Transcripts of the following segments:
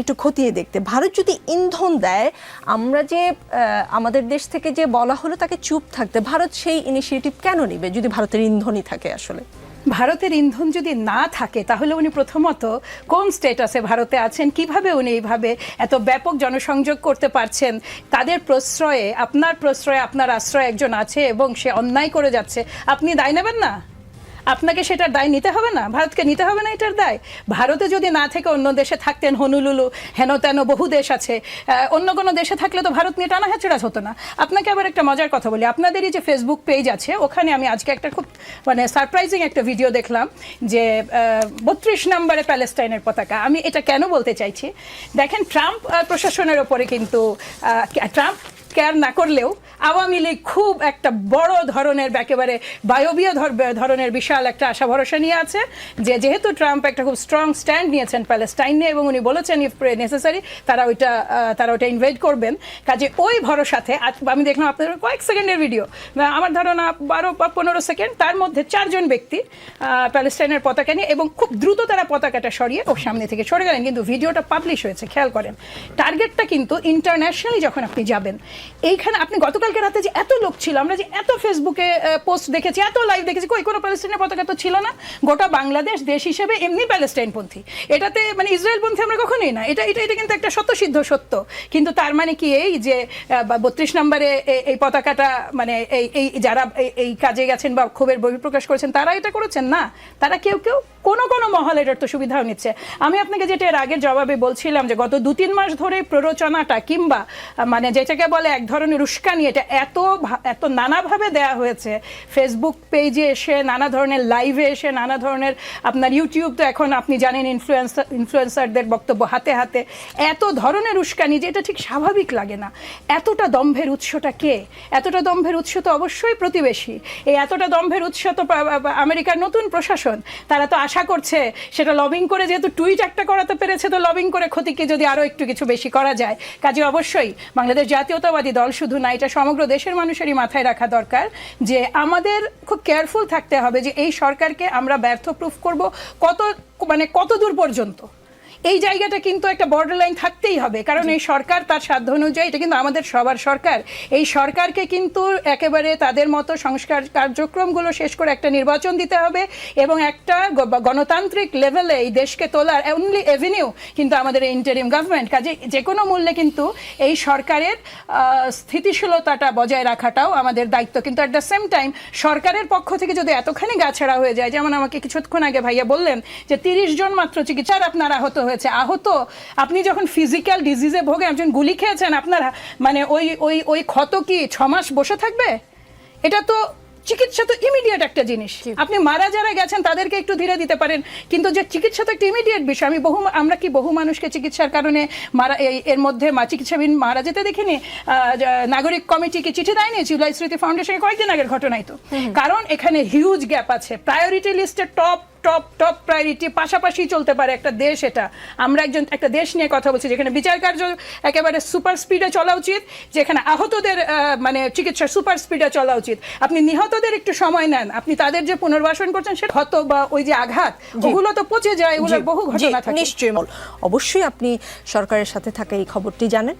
একটু খতিয়ে দেখতে। ভারত যদি ইন্ধন দেয়, আমরা যে আমাদের দেশ থেকে যে বলা হলো তাকে চুপ থাকতে, ভারত সেই ইনিশিয়েটিভ কেন নেবে যদি ভারতের ইন্ধনই থাকে আসলে? ভারতের ইন্ধন যদি না থাকে, তাহলে উনি প্রথমত কোন স্টেটাসে ভারতে আছেন, কীভাবে উনি এইভাবে এত ব্যাপক জনসংযোগ করতে পারছেন, তাদের প্রশ্রয়ে, আপনার প্রশ্রয়ে, আপনার আশ্রয় একজন আছে এবং সে অন্যায় করে যাচ্ছে, আপনি দায় নেবেন না? আপনাকে সেটার দায় নিতে হবে না? ভারতকে নিতে হবে না এটার দায়? ভারতে যদি না থেকে অন্য দেশে থাকতেন হনুলুলু, হেন তেন বহু দেশ আছে অন্য কোনো দেশে থাকলে তো ভারত নিয়ে টানা হেঁচড়াচ হতো না। আপনাকে আবার একটা মজার কথা বলি। আপনাদেরই যে ফেসবুক পেজ আছে, ওখানে আমি আজকে একটা খুব মানে সারপ্রাইজিং একটা ভিডিও দেখলাম যে বত্রিশ নম্বরে প্যালেস্টাইনের পতাকা। আমি এটা কেন বলতে চাইছি? দেখেন, ট্রাম্প প্রশাসনের ওপরে কিন্তু ট্রাম্প কেয়ার না করলেও আওয়ামী লীগ খুব একটা বড় ধরনের একেবারে বায়বীয় ধরনের বিশাল একটা আশা ভরসা নিয়ে আছে যে যেহেতু ট্রাম্প একটা খুব স্ট্রং স্ট্যান্ড নিয়েছেন প্যালেস্টাইন নিয়ে এবং উনি বলেছেন ইফ নেসেসারি তারা ওইটা তারা ওইটা ইনভাইট করবেন। কাজে ওই ভরসাতে আমি দেখলাম আপনাদের কয়েক সেকেন্ডের ভিডিও আমার ধারণা বারো বা পনেরো সেকেন্ড তার মধ্যে চারজন ব্যক্তি প্যালেস্টাইনের পতাকা নিয়ে এবং খুব দ্রুত তারা পতাকাটা সরিয়ে ওর সামনে থেকে সরে গেলেন। কিন্তু ভিডিওটা পাবলিশ হয়েছে, খেয়াল করেন। টার্গেটটা কিন্তু ইন্টারন্যাশনালি যখন আপনি যাবেন এইখানে আপনি গতকালকে রাতে যে এত লোক ছিল, আমরা যে এত ফেসবুকে পোস্ট দেখেছি, এত লাইভ দেখেছি, কই, কোনো প্যালেস্টাইনের পতাকা তো ছিল না। গোটা বাংলাদেশ দেশ হিসেবে এমনি প্যালেস্টাইনপন্থী এটাতে মানে ইসরায়েলপন্থী আমরা কখনোই না। এটা এটা এটা কিন্তু একটা সত্যসিদ্ধ সত্য। কিন্তু তার মানে কি এই যে বত্রিশ নম্বরে এই পতাকাটা মানে এই এই যারা এই- এই কাজে গেছেন বা ক্ষোভের বহিঃপ্রকাশ করেছেন, তারা এটা করেছেন না। তারা কেউ কেউ কোনো কোনো মহল এটার তো সুবিধাও নিচ্ছে। আমি আপনাকে যেটা এর আগের জবাবে বলছিলাম যে গত দু তিন মাস ধরে প্ররোচনাটা কিংবা মানে যেটাকে বলে এক ধরনের উস্কানি, এটা এত এত নানাভাবে দেয়া হয়েছে। ফেসবুক পেজে এসে নানা ধরনের লাইভে এসে নানা ধরনের, আপনার ইউটিউব তো এখন আপনি জানেন ইনফ্লুয়েন্সার ইনফ্লুয়েন্সারদের বক্তব্য হাতে হাতে। এত ধরনের উস্কানি যে এটা ঠিক স্বাভাবিক লাগে না। এতটা দম্ভের উৎসটা কে? এতটা দম্ভের উৎস তো অবশ্যই প্রতিবেশী। এই এতটা দম্ভের উৎস তো আমেরিকার নতুন প্রশাসন। তারা তো আশা করছে, সেটা লবিং করে যেহেতু টুইট একটা করাতে পেরেছে, তো লবিং করে ক্ষতিকে যদি আরও একটু কিছু বেশি করা যায়। কাজে অবশ্যই বাংলাদেশ জাতীয়তাবাদী দল শুধু না, এটা সমগ্র দেশের মানুষেরই মাথায় রাখা দরকার যে আমাদের খুব কেয়ারফুল থাকতে হবে যে এই সরকারকে আমরা ব্যর্থ প্রুফ করব কত মানে কত দূর পর্যন্ত। এই জায়গাটা কিন্তু একটা বর্ডার লাইন থাকতেই হবে। কারণ এই সরকার তার সাধ্য অনুযায়ী এটা কিন্তু আমাদের সবার সরকার। এই সরকারকে কিন্তু একেবারে তাদের মতো সংস্কার কার্যক্রমগুলো শেষ করে একটা নির্বাচন দিতে হবে এবং একটা গণতান্ত্রিক লেভেলে এই দেশকে তোলার অনলি এভিনিউ কিন্তু আমাদের এই ইন্টারিম গভর্নমেন্ট কাজে যে কোনো মূল্যে কিন্তু এই সরকারের স্থিতিশীলতাটা বজায় রাখাটাও আমাদের দায়িত্ব। কিন্তু অ্যাট দ্য সেম টাইম সরকারের পক্ষ থেকে যদি এতখানি গাছাড়া হয়ে যায় যেমন আমাকে কিছুক্ষণ আগে ভাইয়া বললেন যে তিরিশ জন মাত্র চিকিৎসার আপনারা আহত হয়েছে। আহত আপনি যখন ফিজিক্যাল ডিজিজে ভোগে একজন গুলি খেয়েছেন আপনার মানে ওই ওই ওই ক্ষত কি ছ মাস বসে থাকবে? এটা তো চিকিৎসা তো ইমিডিয়েট একটা জিনিস। আপনি মারা যারা গেছেন তাদেরকে একটু ধীরে দিতে পারেন। কিন্তু যে চিকিৎসা তো একটা ইমিডিয়েট বিষয়। আমি বহু আমরা কি বহু মানুষকে চিকিৎসার কারণে মারা এই- এর মধ্যে মা- চিকিৎসাবিহীন মারা যেতে দেখিনি। নাগরিক কমিটিকে চিঠি দেয়নি? জুলাই স্মৃতি ফাউন্ডেশনের কয়েকদিন আগের ঘটনাই তো। কারণ এখানে হিউজ গ্যাপ আছে। প্রায়োরিটি লিস্টে টপ টপ টপ প্রায়োরিটি পাশাপাশি চলতে পারে একটা দেশ এটা। আমরা একজন একটা দেশ নিয়ে কথা বলছি যেখানে বিচার কার্য একেবারে সুপার স্পিডে চলা উচিত যেখানে আহতদের আহ, মানে চিকিৎসা সুপার স্পিডে চলা উচিত। আপনি নিহতদের একটু সময় নেন আপনি তাদের যে পুনর্বাসন করছেন সেটা ক্ষত বা ওই যে আঘাত ওগুলো তো পচে যায় এগুলোর বহু ঘটনা থাকে। নিশ্চয়ই। অবশ্যই আপনি সরকারের সাথে থাকা এই খবরটি জানেন।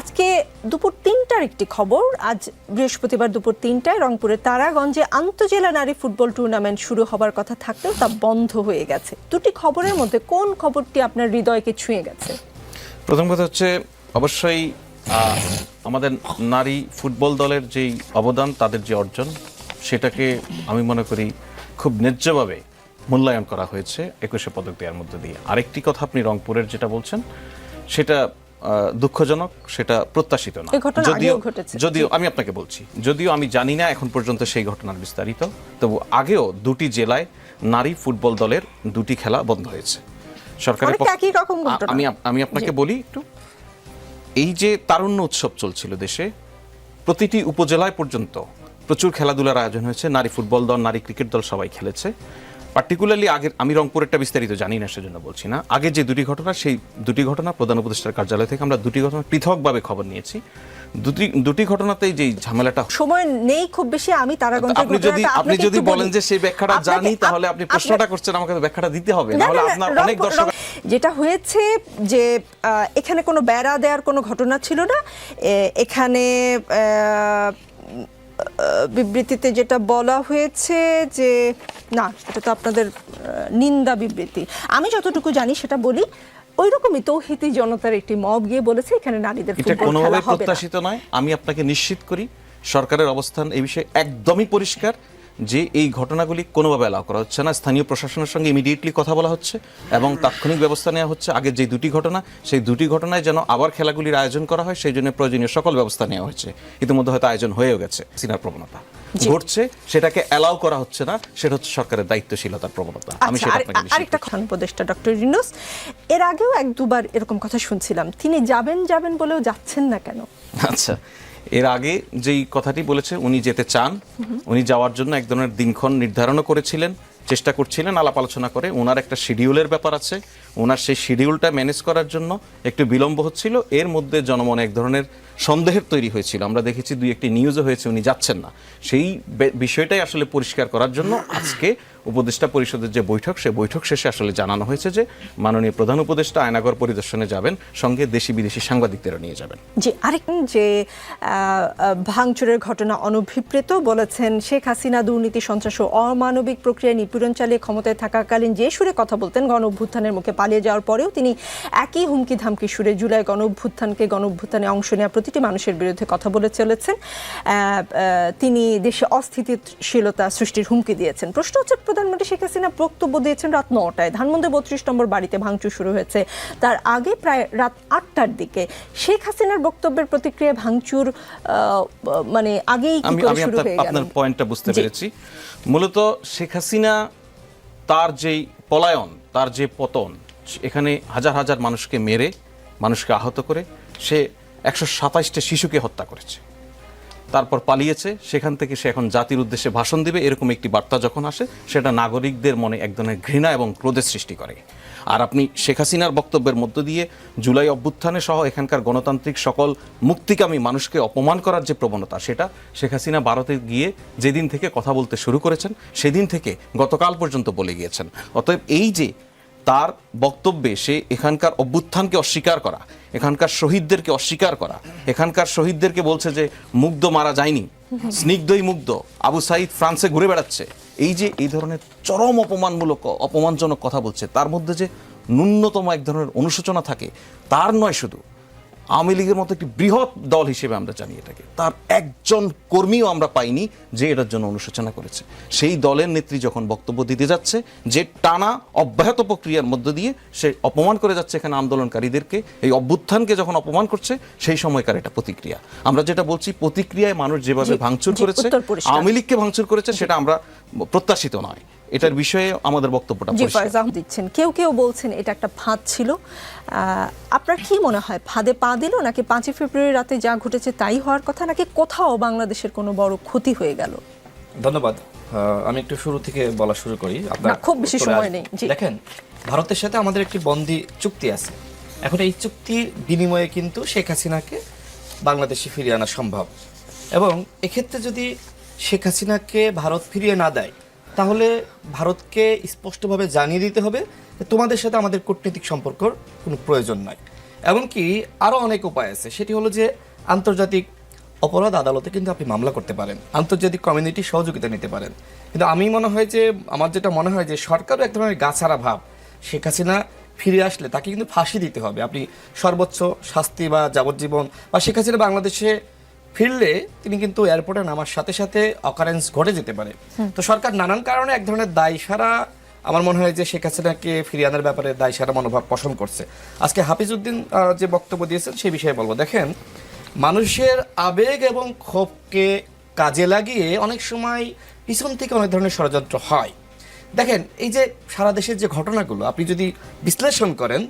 আজকে দুপুর তিনটার একটি খবর। আজ বৃহস্পতিবার দুপুর তিনটায় রংপুরের তারাগঞ্জে আন্তজেলা নারী ফুটবল টুর্নামেন্ট শুরু হবার কথা থাকলেও তা বন্ধ হয়ে গেছে। দুটি খবরের মধ্যে কোন খবরটি আপনার হৃদয়কে ছুঁয়ে গেছে? প্রথম কথা হচ্ছে, অবশ্যই আমাদের নারী ফুটবল দলের যেই অবদান, তাদের যে অর্জন, সেটাকে আমি মনে করি খুব ন্যায্যভাবে মূল্যায়ন করা হয়েছে একুশে পদক দেওয়ার মধ্যে দিয়ে। আরেকটি কথা আপনি রংপুরের যেটা বলছেন, সেটা দুঃখজনক সেটা প্রত্যাশিত না। ঘটেছে। যদিও আমি আপনাকে বলছি যদিও আমি জানি না এখন পর্যন্ত সেই ঘটনার বিস্তারিত তবু আগেও দুটি জেলায় নারী ফুটবল দলের দুটি খেলা বন্ধ হয়েছে। সরকারের। আমি আমি আপনাকে বলি একটু। এই যে তারুণ্য উৎসব চলছিল দেশে প্রতিটি উপজেলায় পর্যন্ত প্রচুর খেলাধুলার আয়োজন হয়েছে। নারী ফুটবল দল নারী ক্রিকেট দল সবাই খেলেছে। পার্টিকুলারলি আগের আমি রংপুরেরটা বিস্তারিত জানি না সেজন্য বলছি না। আগে যে দুটি ঘটনা সেই দুটি ঘটনা প্রধান উপদেষ্টার কার্যালয় থেকে আমরা দুটি ঘটনা পৃথকভাবে খবর নিয়েছি। দুটি দুটি ঘটনাতেই যেই ঝামেলাটা সময় নেই খুব বেশি আমি তারাগঞ্জের আপনি যদি আপনি যদি বলেন যে সেই ব্যাখ্যাটা জানি তাহলে আপনি প্রশ্নটা করছেন আমাকে ব্যাখ্যাটা দিতে হবে। না, আপনার অনেক দর্শক যেটা হয়েছে যে এখানে কোনো বেড়া দেওয়ার কোনো ঘটনা ছিল না এখানে বিবৃতিতে যেটা বলা হয়েছে যে না সেটা তো আপনাদের নিন্দা বিবৃতি। আমি যতটুকু জানি সেটা বলি ওই রকমই তৌহিতি জনতার একটি মব গিয়ে বলেছে এখানে নারীদের এটা কোনোভাবে। প্রত্যাশিত নয়। আমি আপনাকে নিশ্চিত করি সরকারের অবস্থান এই বিষয়ে একদমই পরিষ্কার। যে এই ঘটনাগুলি কোনোভাবে অ্যালাউ করা হচ্ছে না। স্থানীয় প্রশাসনের সঙ্গে ইমিডিয়েটলি কথা বলা হচ্ছে এবং তাৎক্ষণিক ব্যবস্থা নেওয়া হচ্ছে। আগে যে দুটি ঘটনা, সেই দুটি ঘটনায় যেন আবার খেলাগুলির আয়োজন করা হয়, সেই জন্য প্রয়োজনীয় সকল ব্যবস্থা নেওয়া হয়েছে। ইতিমধ্যে হয়তো আয়োজন হয়েও গেছে। সিনার প্রবণতা। ঘটছে সেটাকে অ্যালাউ করা হচ্ছে না সেটা হচ্ছে সরকারের দায়িত্বশীলতার প্রবণতা। আমি আচ্ছা সেটা আপনাকে আরেকটা কথা উপদেষ্টা ডক্টর রিনুস এর আগেও এক দুবার এরকম কথা শুনছিলাম। তিনি যাবেন যাবেন বলেও যাচ্ছেন না কেন? আচ্ছা এর আগে যেই কথাটি বলেছে উনি যেতে চান। উনি যাওয়ার জন্য এক ধরনের দিনক্ষণ নির্ধারণও করেছিলেন। চেষ্টা করছিলেন আলাপ আলোচনা করে। ওনার একটা শিডিউলের ব্যাপার আছে। ওনার সেই শিডিউলটা ম্যানেজ করার জন্য একটু বিলম্ব হচ্ছিল। এর মধ্যে জনমনে এক ধরনের সন্দেহের তৈরি হয়েছিল। আমরা দেখেছি দুই একটি নিউজও হয়েছে, উনি যাচ্ছেন না। সেই বিষয়টাই আসলে পরিষ্কার করার জন্য আজকে উপদেষ্টা পরিষদের যে বৈঠক সেই বৈঠক শেষে আসলে জানানো হয়েছে যে মাননীয় প্রধান উপদেষ্টা আয়নাগর পরিদর্শনে যাবেন, সঙ্গে দেশি বিদেশি সাংবাদিকদেরও নিয়ে যাবেন। যে আরেক যে ভাঙচুরের ঘটনা অনভিপ্রেত বলেছেন শেখ হাসিনা দুর্নীতি সন্ত্রাস ও অমানবিক প্রক্রিয়া প্রক্রিয়ায় নিপীড়ন চালিয়ে ক্ষমতায় থাকাকালীন যে সুরে কথা বলতেন গণ অভ্যুত্থানের মুখে পালিয়ে যাওয়ার পরেও তিনি একই হুমকি ধামকি সুরে জুলাই গণ অভ্যুত্থানকে গণ অভ্যুত্থানে অংশ নেওয়া প্রতিটি মানুষের বিরুদ্ধে কথা বলে চলেছেন। তিনি দেশে অস্থিতিশীলতা সৃষ্টির হুমকি দিয়েছেন। প্রশ্ন হচ্ছে প্রধানমন্ত্রী শেখ হাসিনা বক্তব্য দিয়েছেন রাত নটায়। ধানমন্দির বত্রিশ নম্বর বাড়িতে ভাঙচুর শুরু হয়েছে। তার আগে প্রায় রাত আটটার দিকে শেখ হাসিনার বক্তব্যের প্রতিক্রিয়া ভাঙচুর আহ, মানে আগেই কি আমি করে শুরু আপনার হয়ে গেল। আপনার পয়েন্টটা বুঝতে পেরেছি। মূলত শেখ হাসিনা তার যেই পলায়ন, তার যে পতন, এখানে হাজার হাজার মানুষকে মেরে, মানুষকে আহত করে, সে একশো সাতাইশটা শিশুকে হত্যা করেছে। তারপর পালিয়েছে। সেখান থেকে সে এখন জাতির উদ্দেশ্যে ভাষণ দিবে। এরকম একটি বার্তা যখন আসে, সেটা নাগরিকদের মনে এক ধরনের ঘৃণা এবং ক্রোধের সৃষ্টি করে। আর আপনি শেখ হাসিনার বক্তব্যের মধ্য দিয়ে জুলাই অভ্যুত্থানে সহ এখানকার গণতান্ত্রিক সকল মুক্তিকামী মানুষকে অপমান করার যে প্রবণতা, সেটা শেখ হাসিনা ভারতে গিয়ে যেদিন থেকে কথা বলতে শুরু করেছেন, সেদিন থেকে গতকাল পর্যন্ত বলে গিয়েছেন। অতএব এই যে তার বক্তব্যে সে এখানকার অভ্যুত্থানকে অস্বীকার করা, এখানকার শহীদদেরকে অস্বীকার করা। এখানকার শহীদদেরকে বলছে যে, মুগ্ধ মারা যায়নি, স্নিগ্ধই মুগ্ধ, আবু সাইদ ফ্রান্সে ঘুরে বেড়াচ্ছে। এই যে, এই ধরনের চরম অপমানমূলক, অপমানজনক কথা বলছে, তার মধ্যে যে ন্যূনতম এক ধরনের অনুশোচনা থাকে, তার নয় শুধু। আওয়ামী লীগের মতো একটি বৃহৎ দল হিসেবে আমরা জানি এটাকে। তার একজন কর্মীও আমরা পাইনি যে এটার জন্য অনুশোচনা করেছে। সেই দলের নেত্রী যখন বক্তব্য দিতে যাচ্ছে যে টানা অব্যাহত প্রক্রিয়ার মধ্য দিয়ে সে অপমান করে যাচ্ছে এখানে আন্দোলনকারীদেরকে এই অভ্যুত্থানকে যখন অপমান করছে সেই সময়কার এটা প্রতিক্রিয়া। আমরা যেটা বলছি প্রতিক্রিয়ায় মানুষ যেভাবে ভাঙচুর করেছে আওয়ামী লীগকে ভাঙচুর করেছে সেটা আমরা প্রত্যাশিত নয়। এটার বিষয়ে আমাদের বক্তব্যটা জি পরিষ্কার। ফয়জা আহমেদ দিচ্ছেন। কেউ কেউ বলছেন এটা একটা ফাঁদ ছিল। আপনার কি মনে হয় ফাঁদে পা দিল নাকি পাঁচই ফেব্রুয়ারি রাতে যা ঘটেছে তাই হওয়ার কথা নাকি কোথাও বাংলাদেশের কোনো বড় ক্ষতি হয়ে গেল? ধন্যবাদ। আমি একটু শুরু থেকে বলা শুরু করি। আপনার খুব বেশি সময় নেই, জি। দেখেন ভারতের সাথে আমাদের একটি বন্দি চুক্তি আছে। এখন এই চুক্তির বিনিময়ে কিন্তু শেখ হাসিনাকে বাংলাদেশে ফিরিয়ে আনা সম্ভব। এবং এক্ষেত্রে যদি শেখ হাসিনাকে ভারত ফিরিয়ে না দেয় তাহলে ভারতকে স্পষ্টভাবে জানিয়ে দিতে হবে যে তোমাদের সাথে আমাদের কূটনৈতিক সম্পর্কর কোনো প্রয়োজন নাই। এমনকি আরও অনেক উপায় আছে। সেটি হলো যে আন্তর্জাতিক অপরাধ আদালতে কিন্তু আপনি মামলা করতে পারেন। আন্তর্জাতিক কমিউনিটি সহযোগিতা নিতে পারেন। কিন্তু আমি মনে হয় যে, আমার যেটা মনে হয় যে সরকারও এক ধরনের গাছারা ভাব। শেখ হাসিনা ফিরে আসলে তাকে কিন্তু ফাঁসি দিতে হবে। আপনি সর্বোচ্চ শাস্তি বা যাবজ্জীবন বা শেখ হাসিনা বাংলাদেশে ফিরলে তিনি কিন্তু এয়ারপোর্টে নামার সাথে সাথে অকারেন্স ঘটে যেতে পারে। তো সরকার নানান কারণে এক ধরনের দায় সারা আমার মনে হয় যে শেখ হাসিনাকে ফিরিয়ে আনার ব্যাপারে দায় সারা মনোভাব পোষণ করছে। আজকে হাফিজউদ্দিন যে বক্তব্য দিয়েছেন সেই বিষয়ে বলব। দেখেন মানুষের আবেগ এবং ক্ষোভকে কাজে লাগিয়ে অনেক সময় পিছন থেকে অনেক ধরনের ষড়যন্ত্র হয়। দেখেন এই যে সারা দেশের যে ঘটনাগুলো আপনি যদি বিশ্লেষণ করেন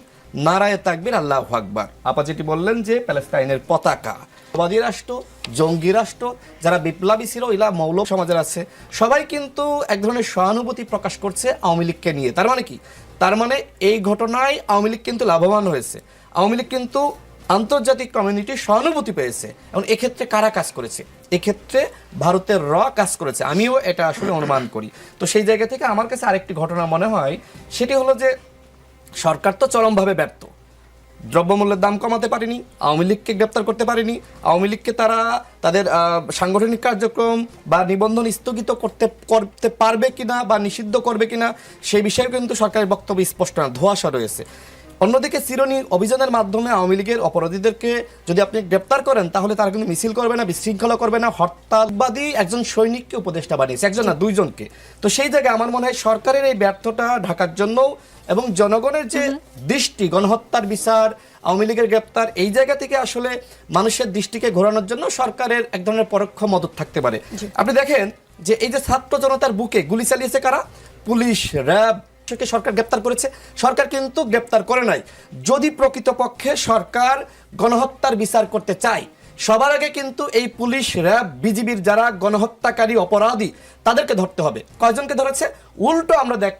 নারায় তাকবির আল্লাহ আকবার। আপা যেটি বললেন যে প্যালেস্তাইনের পতাকা। বাদী রাষ্ট্র, জঙ্গি রাষ্ট্র, যারা বিপ্লবী ছিল ইলা মৌল সমাজের আছে। সবাই কিন্তু এক ধরনের সহানুভূতি প্রকাশ করছে আওয়ামী লীগকে নিয়ে। তার মানে কি? তার মানে এই ঘটনায় আওয়ামী লীগ কিন্তু লাভবান হয়েছে। আওয়ামী লীগ কিন্তু আন্তর্জাতিক কমিউনিটি সহানুভূতি পেয়েছে। এবং এক্ষেত্রে কারা কাজ করেছে? এক্ষেত্রে ভারতের র কাজ করেছে। আমিও এটা আসলে অনুমান করি। তো সেই জায়গা থেকে আমার কাছে আরেকটি ঘটনা মনে হয়। সেটি হলো যে সরকার তো চরমভাবে ব্যর্থ। দ্রব্যমূল্যের দাম কমাতে পারেনি, আওয়ামী লীগকে গ্রেপ্তার করতে পারেনি, আওয়ামী লীগকে তারা তাদের সাংগঠনিক কার্যক্রম বা নিবন্ধন স্থগিত করতে করতে পারবে কিনা বা নিষিদ্ধ করবে কিনা সেই বিষয়ে কিন্তু সরকারের বক্তব্য স্পষ্ট না, ধোয়াশা রয়েছে। অন্যদিকে চিরনি অভিযানের মাধ্যমে আওয়ামী লীগের অপরাধীদেরকে যদি আপনি গ্রেপ্তার করেন তাহলে তারা কিন্তু মিছিল করবে না বিশৃঙ্খলা করবে না হরতালবাদী একজন সৈনিককে উপদেষ্টা বানিয়েছে একজন না দুইজনকে। তো সেই জায়গায় আমার মনে হয় সরকারের এই ব্যর্থতা ঢাকার জন্য এবং জনগণের যে দৃষ্টি গণহত্যার বিচার আওয়ামী লীগের গ্রেপ্তার এই জায়গা থেকে আসলে মানুষের দৃষ্টিকে ঘোরানোর জন্য সরকারের এক ধরনের পরোক্ষ মদত থাকতে পারে। আপনি দেখেন যে এই যে ছাত্র জনতার বুকে গুলি চালিয়েছে কারা? পুলিশ র্যাব কে সরকার গ্রেপ্তার করেছে। সরকার কিন্তু গ্রেপ্তার করে নাই। যদি প্রকৃতপক্ষে সরকার গণহত্যার বিচার করতে চায়, সবার আগে কিন্তু এই পুলিশ, র্যাব, বিজিবির যারা গণহত্যাকারী অপরাধী, তাদেরকে ধরতে হবে। কয়জনকে ধরেছে? উল্টো আমরা দেখ